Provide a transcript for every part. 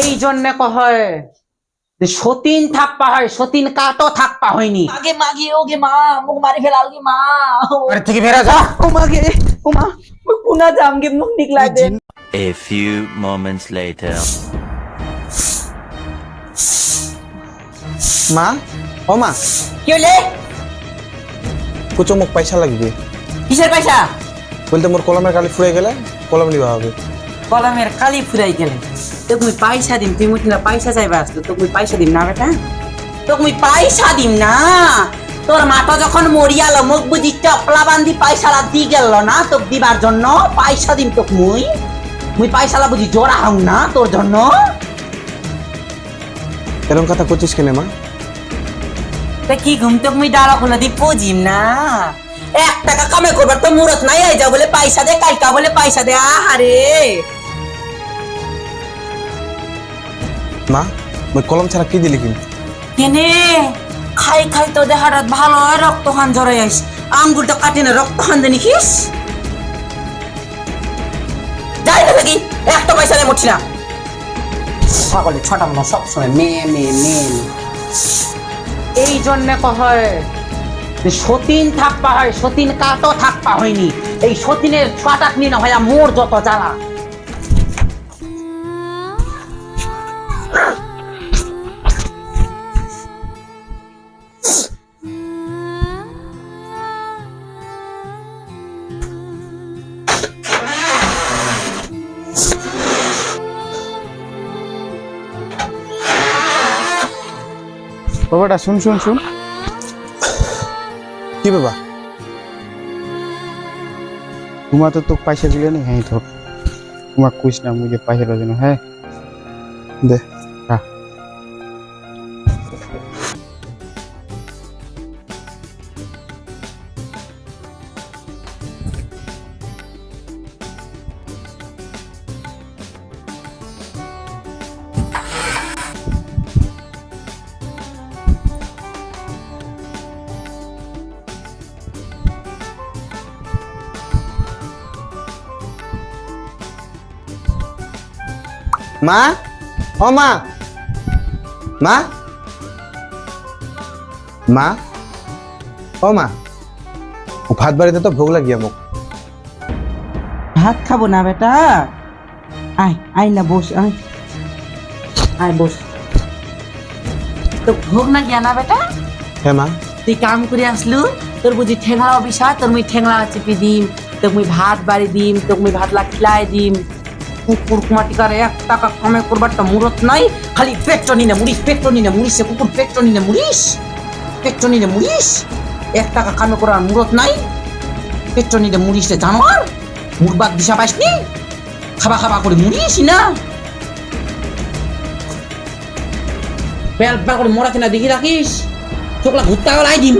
এই জন্য কয় যে সতীন থাকপা হয় সতীন কাটো থাকপা হয়নি। আগে মাগি ওগে মা মুখ মারি ফেলাল গে মা। ঘরে থেকে বেরা যা। ও মাগে ও মা কুনা জাম গে মুখ নিকলা দে। A few moments later. মা ও মা। কি হইলে? কুচো মোক পয়সা লাগবে। কিসের পয়সা? বলতে মোর কলমের কালি ফুরে গেলে কলম লিবা হবে। কলমের কালি ফুরাই গেলে তো তুমি পয়সা দিম তুই মুখ পয়সা চাইবা আসতো তো তুমি পয়সা দিম না বেটা? তো তুমি পয়সা দিম না। তোর মাটা যখন মরিয়াল মুখ বুঝি চপলা বান্ধি পয়সালা দি গেল না তোকে দিবার জন্য পয়সা দিম তোক মুই। মুই পয়সালা বুঝি জোড়া হং না তোর জন্য। এরকম কথা করছিস কেন মা? তা কি ঘুম তোক মুই ডালা খুলে দি পুজিম না। এক টাকা কামে করবার তো মুরত নাই এই যা বলে পয়সা দে কালকা বলে পয়সা দে আহারে। মা মই কলম ছাড়া কি দিলি কিন্তু? কেনে খাই খাই তো ভালো জড়াই আইস আঙ্গুলটা কাটে না রক্ত খান দেনি খিস যাই না থাকি? একটা পয়সা না ছটা সবসময় মেয়ে মেয়ে মেয়ে এই জন্য কয় যে সতীন থাকপা হয়, সতীন কাটো থাকপা হয়নি। এই সতীনের ছটাক নিয়ে না হয় মোর যত জ্বালা। বাবাটা শুন শুন শুন। কি বাবা? তোমার তো তোকে পয়সা দিলে নি হ্যাঁ তো তোমার কুছ না মুঝে পয়সাটা যেন হ্যাঁ? দে। মা? ও মা। মা? মা? ও মা। ও ভাত বাড়িতে তো ভোগ লাগিয়া মোক ভাত খাব না বেটা। আয় আয় না বস আয়। আয় বস। তো ভোগ না গিয়া না বেটা? হ্যাঁ মা। তুই কাম করে আসলু তোর বুঝি ঠেংলা অভিশাপ তোর মুই ঠেংলা চিপি দিম তোর মুই ভাত বাড়ি দিম তোর মুই ভাত লা খিলাই দিম। কুকুর কুমাটি করে এক টাকা কমে তো মুরত নাই। খালি পেট্রনি না মুড়িস পেট্রনি না মুড়িস সে কুকুর পেট্রনি না মুড়িস পেট্রনি না মুড়িস। এক টাকা কামে করার মুরত নাই। পেট্রনি না মুড়িস রে জানোয়ার মুরবাদ দিশা পাইসনি খাবা খাবা করে মুড়িস না। পেল পেল করে মরাতে না দেখি রাখিস। চোখলা ঘুরতে গেলাই দিম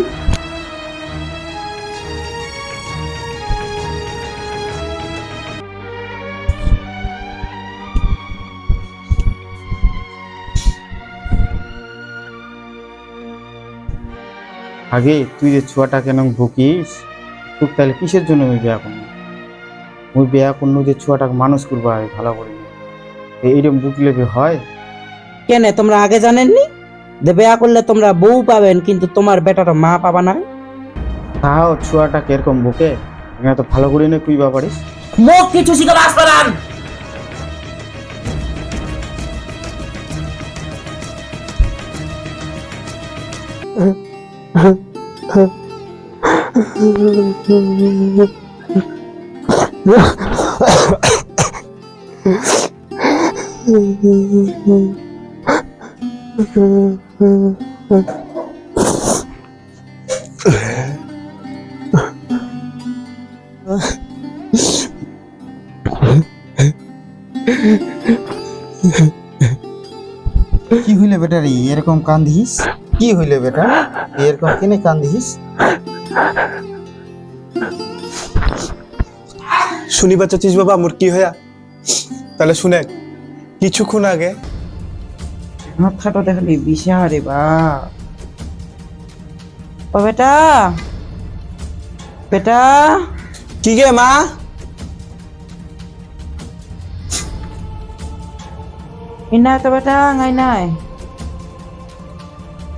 আগে তুই যে ছুয়াটা কেন ভুকিস তোর তাহলে কিসের জন্য আমি বিয়া করব? মুই বিয়া করব যে ছুয়াটাকে মানুষ করব আগে ভালো করে এইরকম বুকলে হয়? কেন তোমরা আগে জানেননি? যে বেয়া করলে তোমরা বউ পাবেন কিন্তু তোমার বেটাটা মা পাবা না? তাও ছুয়াটা কীরকম বুকে? এখানে তো ভালো করে না কুইবা পারিস মুখ কিছু শিখে বাস কি হইলে বেটা রে এরকম কান্দিস কি হইলে বেটা এরকম কেনে কান্দিস শুনিবা চাচ্ছিস বাবা মোর কি হয়া? তাহলে শুনে কিছুক্ষণ আগে মাথাটা দেখালি বিশারে বা। ও বেটা বেটা। কি গে মা? ইনাই তো বেটা আঙাই নাই।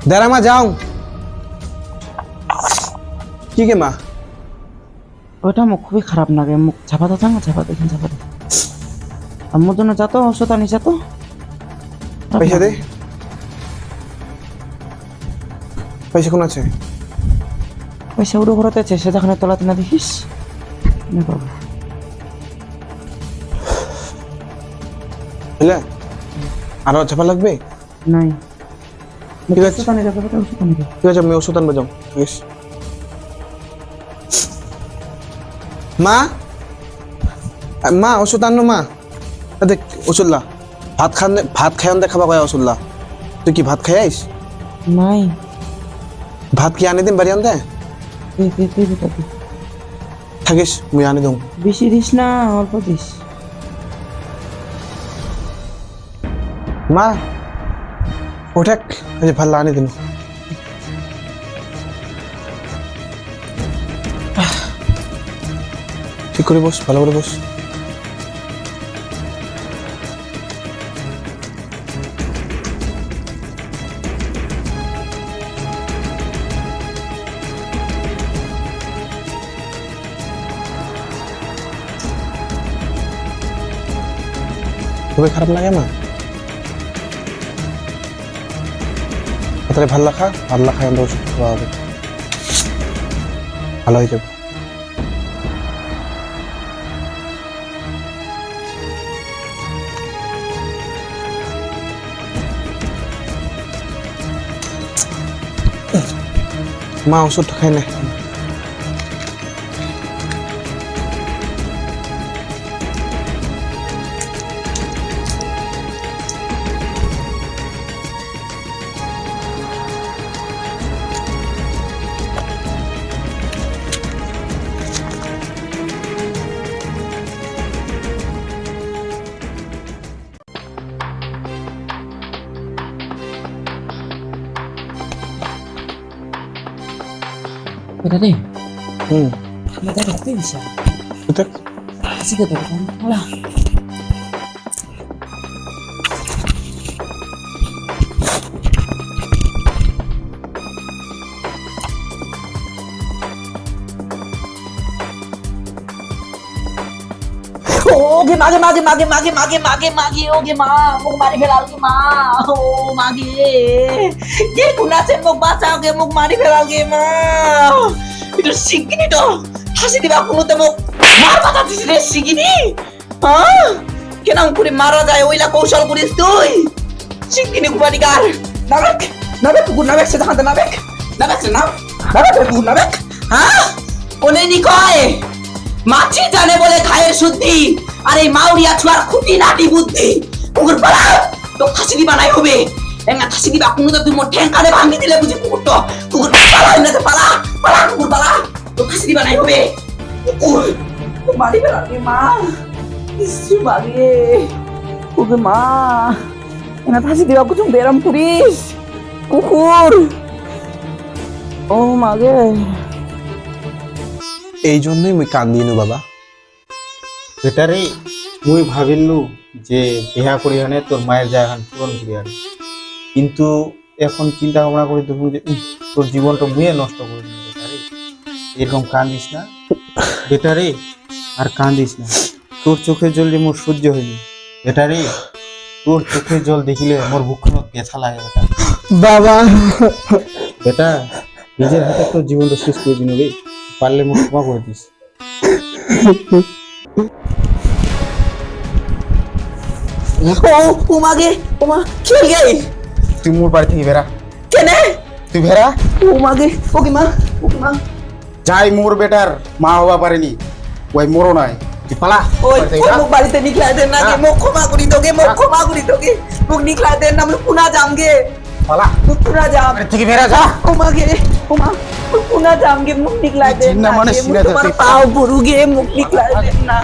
দাঁড়া মা যাও। কি গে মা? ওটা মুখ খুবই খারাপ লাগে মুখ ছাপা থাকা ছাপা দেখেন ছাপা দেখেন আমার জন্য যা তো আনিস তো। পয়সা দে। পয়সা কোন আছে? পয়সা উড়ো ঘরতে আছে সে যখন তোলাতে না দেখিস নে বাবা বুঝলে আরও লাগবে? নাই। ঠিক আছে। ঠিক আছে আমি ওষুধ আনব যাও মা? আ, মা ওষুধ আনো মা। আ, দেখ ওষুধ লা ভাত খান ভাত খাই দে খাবা কয়া ওষুধ লা তুই কি ভাত খাই আইস? নাই। ভাত কি আনি দিম বাড়ি আনতে? দে দে দে বেটা দে। থাকিস মুই আনি দিম বেশি দিস না অল্প দিস। মা ওঠেক এই যে ভালো আনি দিন ঠিক করে বস, ভালো করে বস। খুবই খারাপ লাগে না? তাহলে ভালো রাখা ভালো হবে। ভালো হয়ে যাবে। মা ওষুধটা খাই না? বেটা রে হুম বেটা দেখতে দিস দেখ ঠিক আছে বেটা ওগে মাগে মাগে মাগে মাগে মাগে মাগে মাগে, ওগে মা, মুখ মারি ফেলাল গে মা, ও মাগে। কে কুনাছে মুখ বাঁচাও গে, মুখ মারি ফেলাল গে মা। এটা শিগগিনি তো, হাসি দিবা কোনোতে মুখ মার কথা দিস রে শিগগিনি হ্যাঁ কেন করে মারা যায়, ওইলা কৌশল করিস তুই? শিগগিনি কুপারি কার? নাবেক নাবেক কুকুর, নাবেক সে দেখাতে নাবেক। নাবেক সে নাব নাবেক কুকুর, নাবেক। হ্যাঁ? কোনে নি কয়? মাছি জানে বলে খায়ের শুদ্ধি। আর এই মাউরিয়া ছুয়ার খুঁটি নাটি বুদ্ধি। কুকুর পালা তো ফাঁসি দিবা নাই হবে। এঙ্গা ফাঁসি দিবা, কোনো তো তুই মোর ঠেঙ্কারে ভাঙি দিলে বুঝি কুকুর তো। কুকুর পালা পালা কুকুর পালা। তো ফাঁসি দিবা নাই হবে। কুকুর মারি ফেলা মা। ইসু মাগে কুকুর মা এঙ্গা ফাঁসি দিবা কুচুম বেরাম পুরিস। কুকুর। ও মাগে এই জন্যই মুই কান্দিনু বাবা। বেটারে মুই ভাবিলু যে বিহা করি হানে তোর মায়ের জায়গা পূরণ করি আনে কিন্তু এখন চিন্তা ভাবনা করি দেখুন যে তোর জীবনটা মুয়ে নষ্ট করে দিল বেটারে এরকম কান্দিস না বেটারে আর কান্দিস না তোর চোখের জল যে মোর সহ্য হয়নি বেটারে তোর চোখের জল দেখিলে মোর বুকখানো পেছা লাগে বেটা বাবা বেটা নিজের হাতে তোর জীবনটা শেষ করে দিন রে পারলে মুখ ক্ষমা করে দিস ও খেল গে তুই মোর বাড়ি থেকে বেরা কেনে? তুই বেরা ও মাগে ওকে মা ওকে মা। যাই মোর বেটার মা হওয়া পারেনি। ওই মোরও নাই। তুই পালা। ওই বাড়িতে দেন না গে হ্যাঁ। ক্ষমা করি তোকে হ্যাঁ। ক্ষমা করি তোকে মুখ নিকলাই দেন না মুখ পুনা যাম গে। পালা। মুখ পুনা যাম। বাড়ি থেকে বেরা যা। ও মাগে ও পুনা যাম গে মুখ নিকলাই দেন না মানে গে, পাও গুরু গে মুখ নিকলাই দেন না।